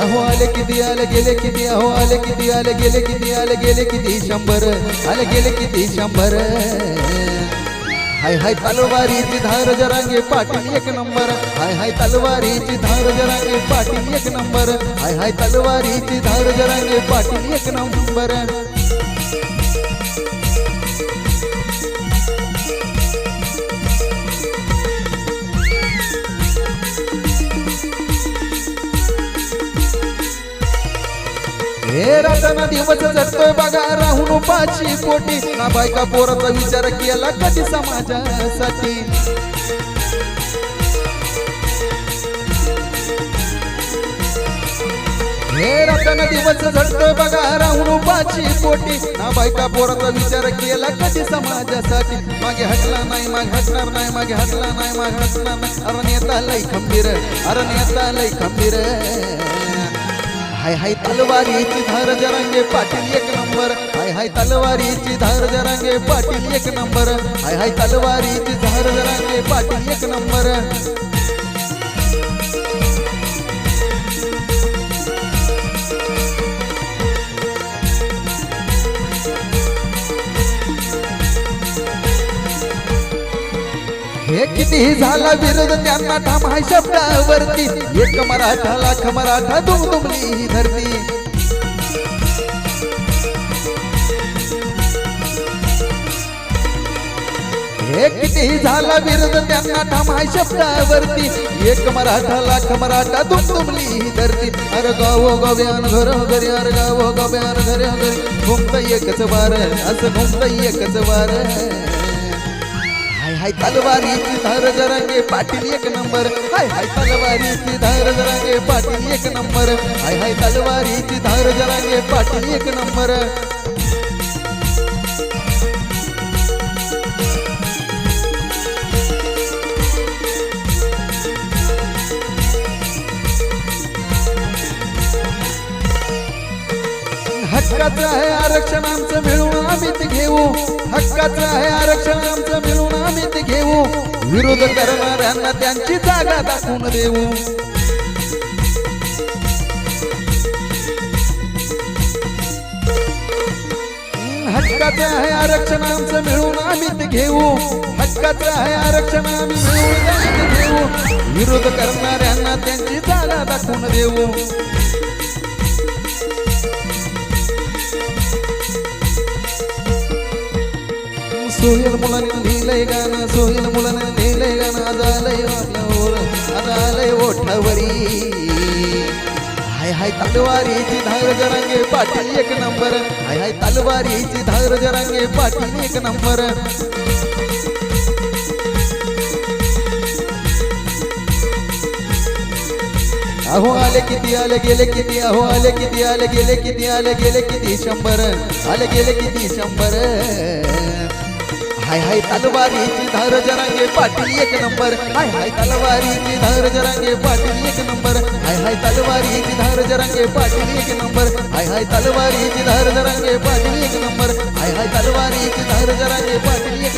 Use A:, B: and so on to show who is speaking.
A: अहो आले किती आले गेले किती अहो आले किती आले गेले किती आले गेले किती शंभर आले गेले किती शंभर. हाय हाय तलवारीची धार जरांगे पाटील एक नंबर. हाय हाय तलवारीची धार जरांगे पाटील एक नंबर. हाय हाय तलवारीची धार जरांगे पाटील एक नंबर. हे राजाना दिवस जगतोय बघा राहून पाची पोटी. ना बायका पोराचा विचार केला कधी समाजासाठी? हे राजाना दिवस जगतोय बघा राहून पाची पोटी. ना बायका पोराचा विचार केला कधी समाजासाठी? मागे हटला नाही मागे हटणार नाही मागे हटला नाही मागे हटणार नाही. अरे नेता लय खंबीर अरे नेता लय खंबीर. हाय हाय तलवारीची धार जरांगे पाटील एक नंबर. हाय हाय तलवारीची धार जरांगे पाटील एक नंबर. हाय हाय तलवारीची धार जरांगे पाटील एक नंबर. कितीही झाला विरोध त्यांना ठाम हाय शब्दावरती. एक मराठा लाख मराठा दुमदुमली ही धरती. हे कितीही झाला विरोध त्यांना ठाम हाय शब्दावरती. एक मराठा लाख मराठा दुमदुमली ही धरती. अरे गाव गव्यान घर घरी अरे गाव गव्यान घर घरी. घुमत एकच वार असं घुमत एकच वार. हाय तलवारीची धार जरांगे पाटील एक नंबर. हाय हाय तलवारीची धार जरांगे पाटील एक नंबर. हाय हाय तलवारीची धार जरांगे पाटील एक नंबर. हक्काचं आहे आरक्षण आमचं मिळून आम्ही ते घेऊ. हक्काचं आहे आरक्षण आमचं मिळून आम्ही ते घेऊ. विरोध करणाऱ्यांना त्यांची जागा दाखवून देऊ. हक्काचं आहे आरक्षण आमचं मिळून आम्ही ते घेऊ. हक्काचं आहे आरक्षण आम्ही मिळून आम्ही ते घेऊ. विरोध करणाऱ्यांना त्यांची जागा दाखवून देऊ. सोयल मुलाने लिहिलंय गाणं सोयल मुलाने लिहिलंय गाणं. आज आलंय आपल्यावर आज आलंय ओठावरी. हाय हाय तलवारीची धार जरांगे पाटील एक नंबर. हाय हाय तलवारीची धार जरांगे पाटील एक नंबर. अहो आले किती आले गेले किती अहो आले किती आले गेले किती आले गेले किती शंभर आले गेले किती शंभर हाय हाय तलवारीची धार जरांगे पाटील एक नंबर. हाय हाय तलवारीची धार जरांगे पाटील एक नंबर. हाय हाय तलवारीची धार जरांगे पाटील एक नंबर. हाय हाय तलवारीची धार जरांगे पाटील एक नंबर. हाय हाय तलवारीची धार जरांगे पाटील एक